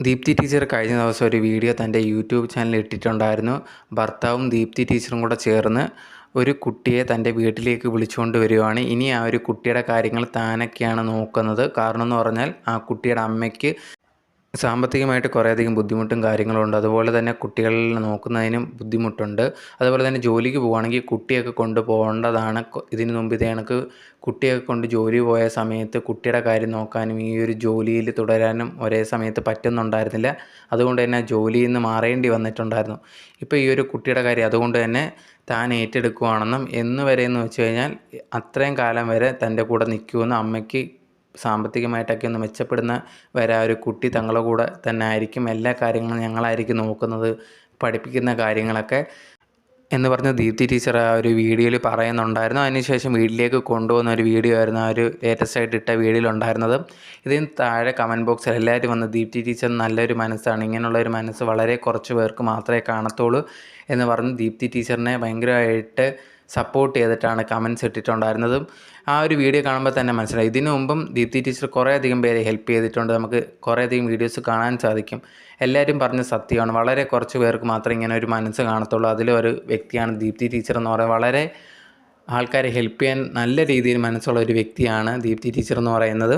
Deepthi teacher കഴിഞ്ഞ ദിവസം ഒരു വീഡിയോ തന്റെ യൂട്യൂബ് ചാനലിൽ ഇട്ടിട്ടുണ്ടായിരുന്നു. ഭർത്താവും ദീപ്തി ടീച്ചറും കൂടെ ചേർന്ന് ഒരു കുട്ടിയെ തന്റെ വീട്ടിലേക്ക് വിളിച്ചുകൊണ്ട് വരികയാണ് ഇനി ആ ഒരു കുട്ടിയുടെ കാര്യങ്ങൾ താനൊക്കെയാണ് നോക്കുന്നത്. കാരണം എന്ന് പറഞ്ഞാൽ ആ കുട്ടിയുടെ അമ്മയ്ക്ക് സാമ്പത്തികമായിട്ട് കുറേയധികം ബുദ്ധിമുട്ടും കാര്യങ്ങളും ഉണ്ട്. അതുപോലെ തന്നെ കുട്ടികളിൽ നോക്കുന്നതിനും ബുദ്ധിമുട്ടുണ്ട്. അതുപോലെ തന്നെ ജോലിക്ക് പോവുകയാണെങ്കിൽ കുട്ടിയൊക്കെ കൊണ്ട് പോകേണ്ടതാണ്. കൊ- ഇതിന് മുമ്പ് ഇത് കണക്ക് കുട്ടിയൊക്കെ കൊണ്ട് ജോലി പോയ സമയത്ത് കുട്ടിയുടെ കാര്യം നോക്കാനും ഈ ഒരു ജോലിയിൽ തുടരാനും ഒരേ സമയത്ത് പറ്റുന്നുണ്ടായിരുന്നില്ല. അതുകൊണ്ട് തന്നെ ജോലിയിൽ നിന്ന് മാറേണ്ടി വന്നിട്ടുണ്ടായിരുന്നു. ഇപ്പോൾ ഈ ഒരു കുട്ടിയുടെ കാര്യം അതുകൊണ്ട് തന്നെ താൻ ഏറ്റെടുക്കുകയാണെന്നും എന്ന് വരെ എന്ന് വെച്ച് കഴിഞ്ഞാൽ അത്രയും കാലം വരെ തന്റെ കൂടെ നിൽക്കുമെന്ന് അമ്മയ്ക്ക് സാമ്പത്തികമായിട്ടൊക്കെ ഒന്ന് മെച്ചപ്പെടുന്ന വരെ ഒരു കുട്ടി തങ്ങളുടെ കൂടെ തന്നെ ആയിരിക്കും. എല്ലാ കാര്യങ്ങളും ഞങ്ങളായിരിക്കും നോക്കുന്നത് പഠിപ്പിക്കുന്ന കാര്യങ്ങളൊക്കെ. എന്ന് പറഞ്ഞ ദീപ്തി ടീച്ചർ ആ ഒരു വീഡിയോയിൽ പറയുന്നുണ്ടായിരുന്നു. അതിനുശേഷം വീട്ടിലേക്ക് കൊണ്ടുപോകുന്ന ഒരു വീഡിയോ ആയിരുന്നു ആ ഒരു ലേറ്റസ്റ്റ് ആയിട്ട് ഇട്ട വീഡിയോയിൽ ഉണ്ടായിരുന്നത്. ഇതിന് താഴെ കമന്റ് ബോക്സിൽ എല്ലാവരും വന്ന് ദീപ്തി ടീച്ചർ നല്ലൊരു മനസ്സാണ്. ഇങ്ങനെയുള്ള ഒരു മനസ്സ് വളരെ കുറച്ച് പേർക്ക് മാത്രമേ കാണത്തുള്ളൂ എന്ന് പറഞ്ഞ് ദീപ്തി ടീച്ചറിനെ ഭയങ്കരമായിട്ട് സപ്പോർട്ട് ചെയ്തിട്ടാണ് കമൻസ് ഇട്ടിട്ടുണ്ടായിരുന്നതും. ആ ഒരു വീഡിയോ കാണുമ്പോൾ തന്നെ മനസ്സിലായി. ഇതിനു മുമ്പും ദീപ്തി ടീച്ചർ കുറേയധികം പേരെ ഹെൽപ്പ് ചെയ്തിട്ടുണ്ട്. നമുക്ക് കുറേയധികം വീഡിയോസ് കാണാൻ സാധിക്കും. എല്ലാവരും പറഞ്ഞ സത്യമാണ്. വളരെ കുറച്ച് പേർക്ക് മാത്രമേ ഇങ്ങനെ ഒരു മനസ്സ് കാണത്തുള്ളൂ. അതിലൊരു വ്യക്തിയാണ് ദീപ്തി ടീച്ചർ എന്ന് പറയുന്നത്. വളരെ ആൾക്കാരെ ഹെൽപ്പ് ചെയ്യാൻ നല്ല രീതിയിൽ മനസ്സുള്ള ഒരു വ്യക്തിയാണ് ദീപ്തി ടീച്ചർ എന്ന് പറയുന്നത്.